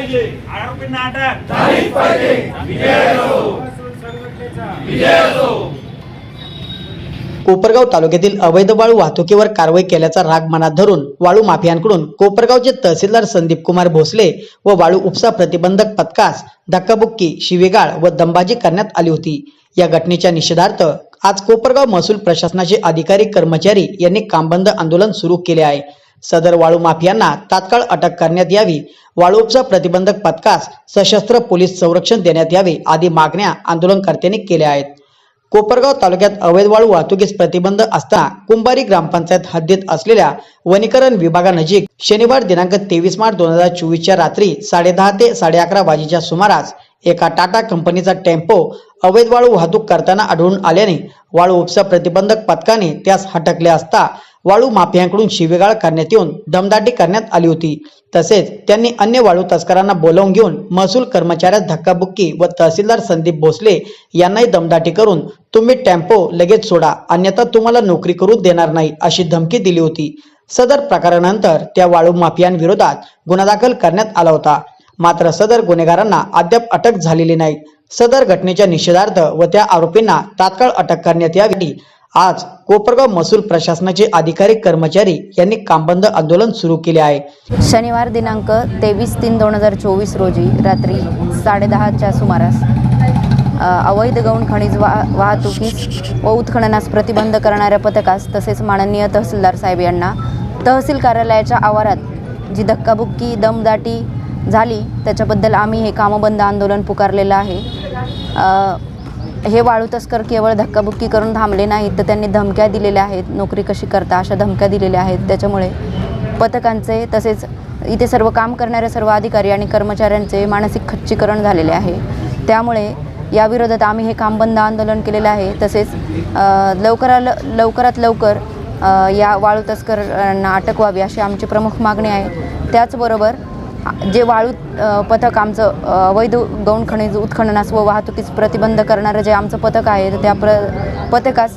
पाहिजे. आरोपींना अटक कोपरगाव तालुक्यातील अवैध वाळू वाहतुकीवर कारवाई केल्याचा राग मनात धरून वाळू माफियांकडून कोपरगावचे तहसीलदार संदीप कुमार भोसले व वाळू उपसा प्रतिबंधक पथकास धक्काबुक्की शिवेगाळ व दंबाजी करण्यात आली होती. या घटनेच्या निषेधार्थ आज कोपरगाव महसूल प्रशासनाचे अधिकारी कर्मचारी यांनी कामबंद आंदोलन सुरू केले आहे. सदर वाळू माफियांना तात्काळ अटक करण्यात यावी. वाळूपचा प्रतिबंधक पथकास सशस्त्र पोलीस संरक्षण देण्यात यावे आदी मागण्या आंदोलनकर्त्यांनी केल्या आहेत. कोपरगाव तालुक्यात अवैध वाळू वाहतुकीस प्रतिबंध असताना कुंभारी ग्रामपंचायत हद्दीत असलेल्या वनीकरण विभागानजीक शनिवार दिनांक तेवीस मार्च दोन हजार चोवीसच्या रात्री साडेदहा ते साडे अकरा वाजेच्या सुमारास एका टाटा कंपनीचा टेम्पो अवैध वाळू वाहतूक करताना आढळून आल्याने वाळू उपसा प्रतिबंधक पथकाने त्यास हटकले असता वाळू माफियांकडून शिवेगाळ करण्यात येऊन दमदाटी करण्यात आली होती. तसेच त्यांनी अन्य वाळू तस्करांना बोलावून घेऊन महसूल कर्मचाऱ्यास धक्काबुक्की व तहसीलदार संदीप भोसले यांनाही दमदाटी करून तुम्ही टेम्पो लगेच सोडा अन्यथा तुम्हाला नोकरी करू देणार नाही अशी धमकी दिली होती. सदर प्रकारानंतर त्या वाळू माफियांविरोधात गुन्हा दाखल करण्यात आला होता. मात्र सदर गुन्हेगारांना अद्याप अटक झालेली नाही. सदर घटनेच्या निषेधार्थ व त्या आरोपींना तात्काळ अटक करण्यात यावी. आज कोपरगाव महसूल प्रशासनाचे अधिकारी कर्मचारी यांनी कामबंद आंदोलन सुरू केले आहे. शनिवार दिनांक तेवीस तीन दोन हजार चोवीस रोजी रात्री साडेदहाच्या सुमारास अवैध गौण खनिज वा वाहतुकीस व उत्खननास प्रतिबंध करणाऱ्या पथकास तसेच माननीय तहसीलदार साहेब यांना तहसील कार्यालयाच्या आवारात जी धक्काबुक्की दमदाटी झाली त्याच्याबद्दल आम्ही हे कामबंद आंदोलन पुकारलेलं आहे. हे वाळू तस्कर केवळ धक्काबुक्की करून थांबले नाहीत तर त्यांनी धमक्या दिलेल्या आहेत. नोकरी कशी करता? अशा धमक्या दिलेल्या आहेत. त्याच्यामुळे पथकांचे तसेच इथे सर्व काम करणाऱ्या सर्व अधिकारी आणि कर्मचाऱ्यांचे मानसिक खच्चीकरण झालेले आहे. त्यामुळे याविरोधात आम्ही हे काम बंद आंदोलन केलेलं आहे. तसेच लवकरा लवकरात लवकर या वाळू तस्करांना अटक व्हावी अशी आमची प्रमुख मागणी आहे. त्याचबरोबर जे वाळू पथक आमचं अवैध गौण खनिज उत्खननास व वाहतुकीस प्रतिबंध करणारं जे आमचं पथक आहे तर त्या प्र पथकास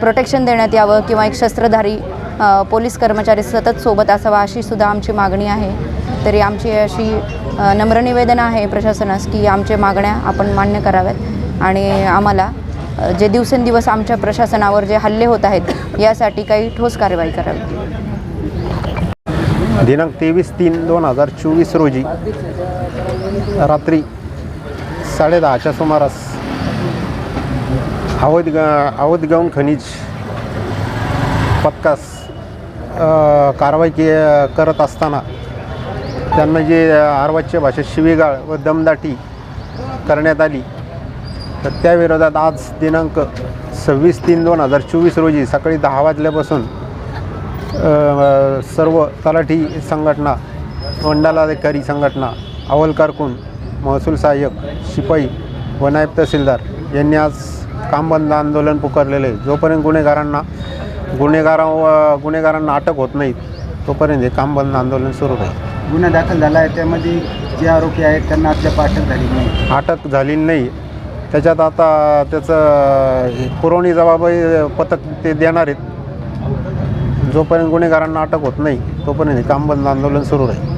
प्रोटेक्शन देण्यात यावं किंवा एक शस्त्रधारी पोलीस कर्मचारी सतत सोबत असावा अशी सुद्धा आमची मागणी आहे. तरी आमची अशी नम्र निवेदन आहे प्रशासनास की आमच्या मागण्या आपण मान्य कराव्यात आणि आम्हाला जे दिवसेंदिवस आमच्या प्रशासनावर जे हल्ले होत आहेत यासाठी काही ठोस कारवाई करावी. दिनांक तेवीस तीन दोन हजार चोवीस रोजी. रात्री साडेदहाच्या सुमारास अवध ग अवैध खनिज पथकास कारवाई के करत असताना त्यांना जे आरवाच्य भाषेत शिवीगाळ व दमदाटी करण्यात आली. तर त्याविरोधात आज दिनांक सव्वीस तीन दोन हजार चोवीस रोजी सकाळी दहा वाजल्यापासून सर्व तलाठी संघटना मंडलाधिकारी संघटना अव्वल कारकून महसूल सहाय्यक शिपाई व नायब तहसीलदार यांनी आज कामबंद आंदोलन पुकारलेलं. आहे जोपर्यंत गुन्हेगारांना गुन्हेगारा गुन्हेगारांना अटक होत नाही तोपर्यंत हे कामबंद आंदोलन सुरू राहील गुन्हा दाखल झाला आहे. त्यामध्ये जे आरोपी आहेत त्यांना अद्याप अटक झाली नाही. अटक झालेली नाही. त्याच्यात आता त्याचं पुरवणी जबाबदारी पथक ते देणार आहेत. जोपर्यंत गुन्हेगारांना अटक होत नाही तोपर्यंत हे कामबंद आंदोलन सुरू राहील.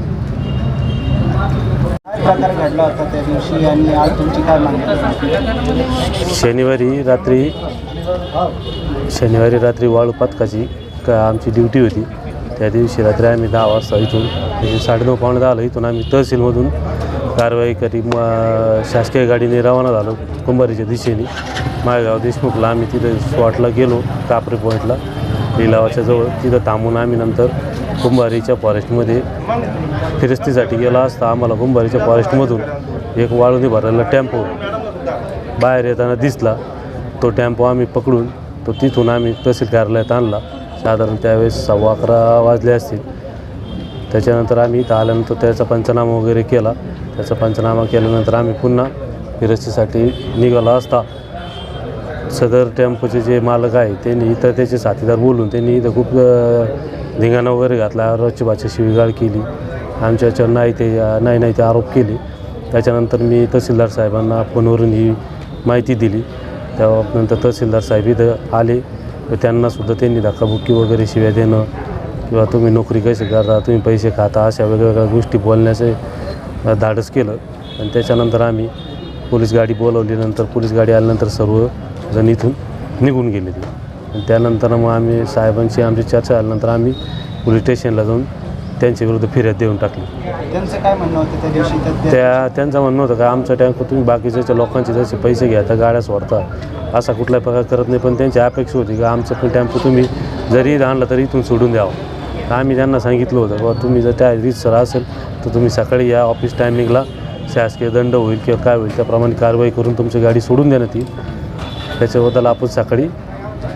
काय प्रकार घडला होता त्या दिवशी आणि आज तुमची काय मागणी शनिवारी रात्री शनिवारी रात्री वाळू पथकाची का आमची ड्युटी होती. त्या दिवशी रात्री आम्ही दहा वाजता इथून म्हणजे साडेनऊ पावणे दहाला इथून आम्ही तहसीलमधून कारवाई करी म शासकीय गाडीने रवाना झालो कुंभारीच्या दिशेने. माळेगाव देशमुखला आम्ही तिथे स्पॉटला गेलो कापरे पॉईंटला लिलावाच्या जवळ तिथं थांबून आम्ही नंतर कुंभारीच्या फॉरेस्टमध्ये फिरस्तीसाठी गेला असता आम्हाला कुंभारीच्या फॉरेस्टमधून एक वाळूने भरलेला टेम्पो बाहेर येताना दिसला. तो टेम्पो आम्ही पकडून तो तिथून आम्ही तहसील कार्यालयात आणला. साधारण त्यावेळेस सव्वा अकरा वाजले असतील. त्याच्यानंतर आम्ही इथं आल्यानंतर त्याचा पंचनामा वगैरे केला. त्याचा पंचनामा केल्यानंतर आम्ही पुन्हा फिरस्तीसाठी निघाला असता. सदर टेम्पोचे जे मालक आहे त्यांनी इथं त्याचे साथीदार बोलून त्यांनी इथं खूप धिंगाणा वगैरे घातला रोजची भाषा शिवीगाळ केली. आमच्या याच्यावर नाही ते नाही नाही ते आरोप केले. त्याच्यानंतर मी तहसीलदार साहेबांना फोनवरून ही माहिती दिली. त्यानंतर तहसीलदार साहेब इथं आले. व त्यांनासुद्धा त्यांनी धक्काबुक्की वगैरे शिव्या देणं किंवा तुम्ही नोकरी कशी करता तुम्ही पैसे खाता अशा वेगवेगळ्या गोष्टी बोलण्याचे धाडस केलं. आणि त्याच्यानंतर आम्ही पोलीस गाडी बोलवली. नंतर पोलीस गाडी आल्यानंतर सर्व जण इथून निघून गेले ते. आणि त्यानंतर मग आम्ही साहेबांची आमची चर्चा झाल्यानंतर आम्ही पोलीस स्टेशनला जाऊन त्यांच्या विरुद्ध फिर्याद देऊन टाकली. त्यांचं काय म्हणणं होतं त्या दिवशी? त्या त्यांचं म्हणणं होतं का आमचा टँक तुम्ही बाकीच्या लोकांचे जसे पैसे घ्या तर गाड्या सोडता असा कुठलाही प्रकार करत नाही पण त्यांची अपेक्षा होती का आमचं पण टेम्पो तुम्ही जरी आणला तरी इथून सोडून द्यावं. तर आम्ही त्यांना सांगितलं होतं बाबा तुम्ही जर त्या सर असेल तर तुम्ही सकाळी या ऑफिस टायमिंगला शासकीय दंड होईल किंवा काय होईल त्याप्रमाणे कारवाई करून तुमची गाडी सोडून देण्यात येईल. त्याच्याबद्दल आपण सकाळी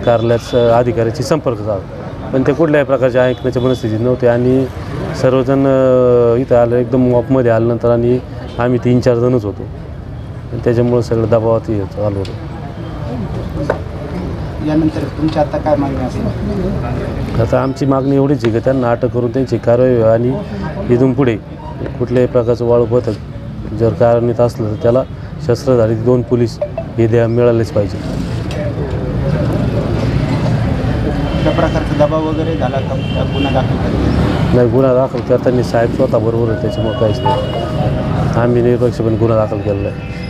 कार्यालयात अधिकाऱ्याची संपर्क साधा पण ते कुठल्याही प्रकारच्या ऐकण्याच्या मनस्थितीत नव्हते आणि सर्वजण इथं आलं एकदम मॉपमध्ये आल्यानंतर आणि आम्ही तीन चार जणच होतो. त्याच्यामुळं सगळं दबावात येत आलो होतो. यानंतर तुमची आता काय मागणी असेल आता आमची मागणी एवढीच आहे की त्यांना अटक करून त्यांची कारवाई व्हावी आणि इथून पुढे कुठल्याही प्रकारचं वाळू पथक जर कारणीत असलं तर त्याला शस्त्रधारी दोन पोलीस हे द्या मिळालेच पाहिजे. त्या प्रकारचा दबाव वगैरे झाला का? त्या गुन्हा दाखल करण्यात? नाही गुन्हा दाखल करताना साहेब स्वतः बरोबर त्याच्यामुळे काहीच नाही. आम्ही निरपक्ष पण गुन्हा दाखल केलेला आहे.